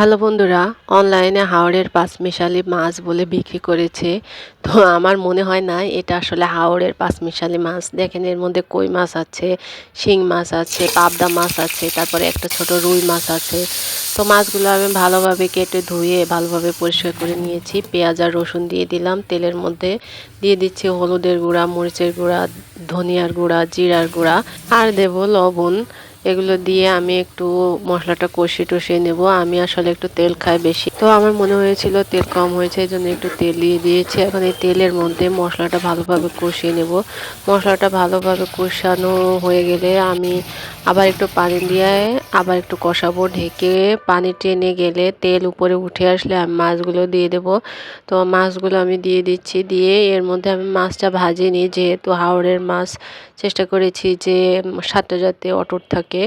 Hello বন্ধুরা, অনলাইনে হাওড়ের পাঁচমিশালি মাছ বলে বিক্রি করেছে। তো আমার মনে হয় না, এটা আসলে হাওড়ের পাঁচমিশালি মাছ। দেখেন এর মধ্যে কই মাছ আছে, শিং মাছ আছে, পাবদা মাছ আছে, তারপরে একটা ছোট রুই মাছ আছে। তো মাছগুলো আমি ভালোভাবে কেটে ধুয়ে, ভালোভাবে পরিষ্কার করে নিয়েছি। পেঁয়াজ আর রসুন দিয়ে দিলাম, তেলের মধ্যে দিয়ে দিচ্ছি হলুদের গুঁড়া, মরিচের গুঁড়া, ধনিয়ার গুঁড়া, জিরার গুঁড়া, আর দেব লবণ। এগুলো দিয়ে আমি একটু মশলাটা কষিয়ে টষিয়ে নেব। আমি আসলে একটু তেল খাই বেশি। তো আমার মনে হয়েছিল তেল কম হয়েছে এই জন্য একটু তেল দিয়ে দিয়েছি। এখন এই তেলের মধ্যে মশলাটা ভালোভাবে কষিয়ে নেব। মশলাটা ভালোভাবে কষানো হয়ে গেলে আমি আবার একটু পানি দিয়ে আবার একটু কষাবো, ঢেকে পানি টেনে গেলে তেল উপরে উঠে আসলে আমি মাছগুলো দিয়ে দেব। তো মাছগুলো আমি দিয়ে দিচ্ছি, দিয়ে এর মধ্যে আমি মাছটা ভাজিনি যেহেতু হাওড়ের মাছ চেষ্টা করেছি যে সাতটা যাতে অটুট থাকে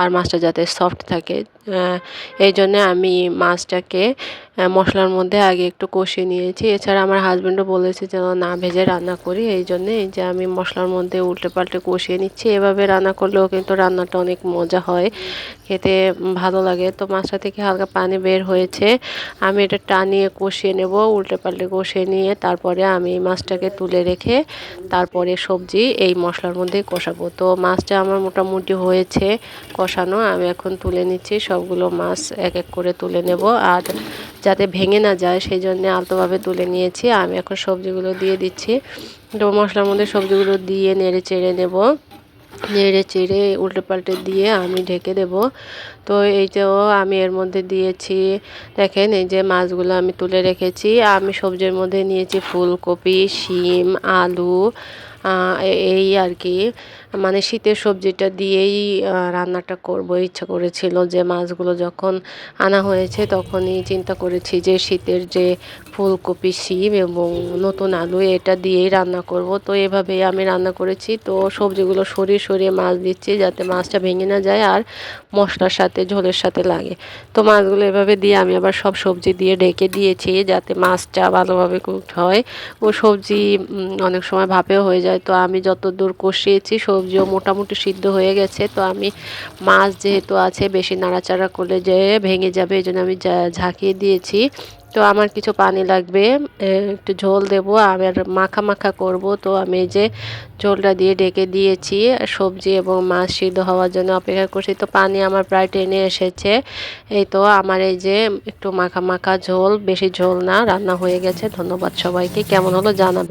আর মাছটা যাতে সফট থাকে। এই জন্যে আমি মাছটাকে মশলার মধ্যে আগে একটু কষিয়ে নিয়েছি। এছাড়া আমার হাজব্যান্ডও বলেছে যেন না ভেজে রান্না করি, এই জন্যে এই যে আমি মশলার মধ্যে উল্টে পাল্টে কষিয়ে নিচ্ছি। এভাবে রান্না করলেও কিন্তু রান্নাটা অনেক মজা হয়। খেতে ভালো লাগে। তো মাছটা থেকে হালকা পানি বের হয়েছে। আমি এটা টানিয়ে কষিয়ে নেব, উল্টে পাল্টে কষিয়ে নিয়ে তারপরে আমি মাছটাকে তুলে রেখে তারপরে সবজি এই মশলার মধ্যে কষাবো। তো মাছটা আমার মোটামুটি হয়েছে কষানো। আমি এখন তুলে নিচ্ছি, সবগুলো মাছ এক এক করে তুলে নেব। আর যাতে ভেঙে না যায়, সেই জন্য আলতোভাবে তুলে নিয়েছি। আমি এখন সবজিগুলো দিয়ে দিচ্ছি। তো মশলার মধ্যে সবজিগুলো দিয়ে নেড়ে চেড়ে নেব। নেড়ে চেড়ে উল্টে পাল্টে দিয়ে আমি ঢেকে দেব। তো এই এইটাও আমি এর মধ্যে দিয়েছি। দেখেন এই যে মাছগুলো আমি তুলে রেখেছি। আমি সবজির মধ্যে নিয়েছি ফুলকপি, শিম, আলু এই আর কি মানে শীতের সবজিটা দিয়েই রান্নাটা করব। ইচ্ছা করেছিল যে মাছগুলো যখন আনা হয়েছে তখনই চিন্তা করেছি যে শীতের যে ফুলকপি, শিম এবং নতুন আলু, এটা দিয়েই রান্না করব। তো এভাবেই আমি রান্না করেছি। তো সবজিগুলো সরিয়ে সরিয়ে মাছ দিচ্ছি যাতে মাছটা ভেঙে না যায় আর মশলার সাথে, ঝোলের সাথে লাগে। তো মাছগুলো এভাবে দিয়ে আমি আবার সব সবজি দিয়ে ঢেকে দিয়েছি যাতে মাছটা ভালোভাবে কুকড হয়। ও সবজি অনেক সময় ভাপেও হয়ে যায় তো আমি যত দূর কষিয়েছি, সবজিও মোটামুটি সিদ্ধ হয়ে গেছে। তো আমি মাছ যেহেতু আছে, বেশি নাড়াচাড়া করলে যে ভেঙে যাবে এই জন্য আমি ঝাঁকিয়ে দিয়েছি। তো আমার কিছু পানি লাগবে একটু ঝোল দেবো আর মাখা মাখা করব। তো আমি যে ঝোলটা দিয়ে ডেকে দিয়েছি সবজি এবং মাছ সিদ্ধ হওয়ার জন্য অপেক্ষা করছি। তো পানি আমার প্রায় টেনে এসেছে। এই তো আমার এই যে একটু মাখা মাখা ঝোল, বেশি ঝোল না, রান্না হয়ে গেছে। ধন্যবাদ সবাইকে। কেমন হলো জানাবে।